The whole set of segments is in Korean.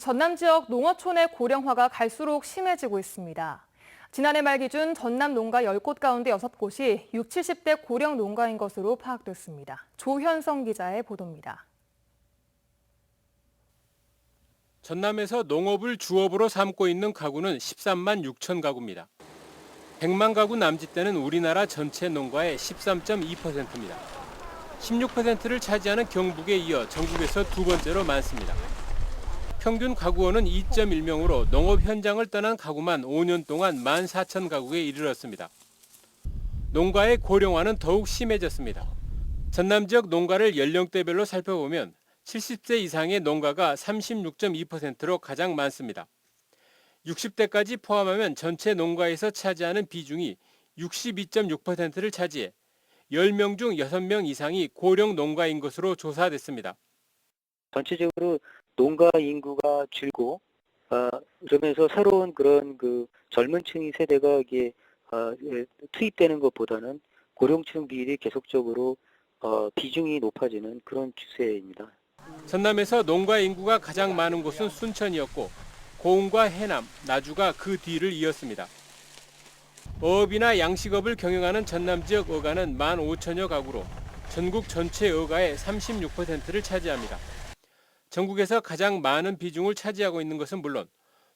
전남 지역 농어촌의 고령화가 갈수록 심해지고 있습니다. 지난해 말 기준 전남 농가 10곳 가운데 6곳이 6, 70대 고령 농가인 것으로 파악됐습니다. 조현성 기자의 보도입니다. 전남에서 농업을 주업으로 삼고 있는 가구는 13만 6천 가구입니다. 100만 가구 남짓되는 우리나라 전체 농가의 13.2%입니다. 16%를 차지하는 경북에 이어 전국에서 두 번째로 많습니다. 평균 가구원은 2.1명으로 농업 현장을 떠난 가구만 5년 동안 1만 4천 가구에 이르렀습니다. 농가의 고령화는 더욱 심해졌습니다. 전남 지역 농가를 연령대별로 살펴보면 70세 이상의 농가가 36.2%로 가장 많습니다. 60대까지 포함하면 전체 농가에서 차지하는 비중이 62.6%를 차지해 10명 중 6명 이상이 고령 농가인 것으로 조사됐습니다. 전체적으로 농가 인구가 줄고 아, 그러면서 새로운 그런 그 젊은 층이 세대가 이게 아, 예, 투입되는 것보다는 고령층 비율이 계속적으로 어, 비중이 높아지는 그런 추세입니다. 전남에서 농가 인구가 가장 많은 곳은 순천이었고 고흥과 해남, 나주가 그 뒤를 이었습니다. 어업이나 양식업을 경영하는 전남 지역 어가는 1만 5천여 가구로 전국 전체 어가의 36%를 차지합니다. 전국에서 가장 많은 비중을 차지하고 있는 것은 물론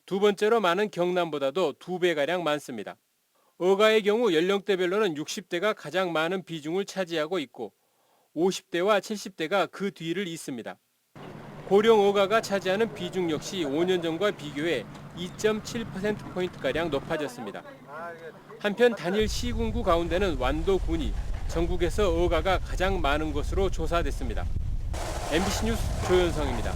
두 번째로 많은 경남보다도 두 배가량 많습니다. 어가의 경우 연령대별로는 60대가 가장 많은 비중을 차지하고 있고 50대와 70대가 그 뒤를 잇습니다. 고령 어가가 차지하는 비중 역시 5년 전과 비교해 2.7%포인트가량 높아졌습니다. 한편 단일 시군구 가운데는 완도군이 전국에서 어가가 가장 많은 것으로 조사됐습니다. MBC 뉴스 조현성입니다.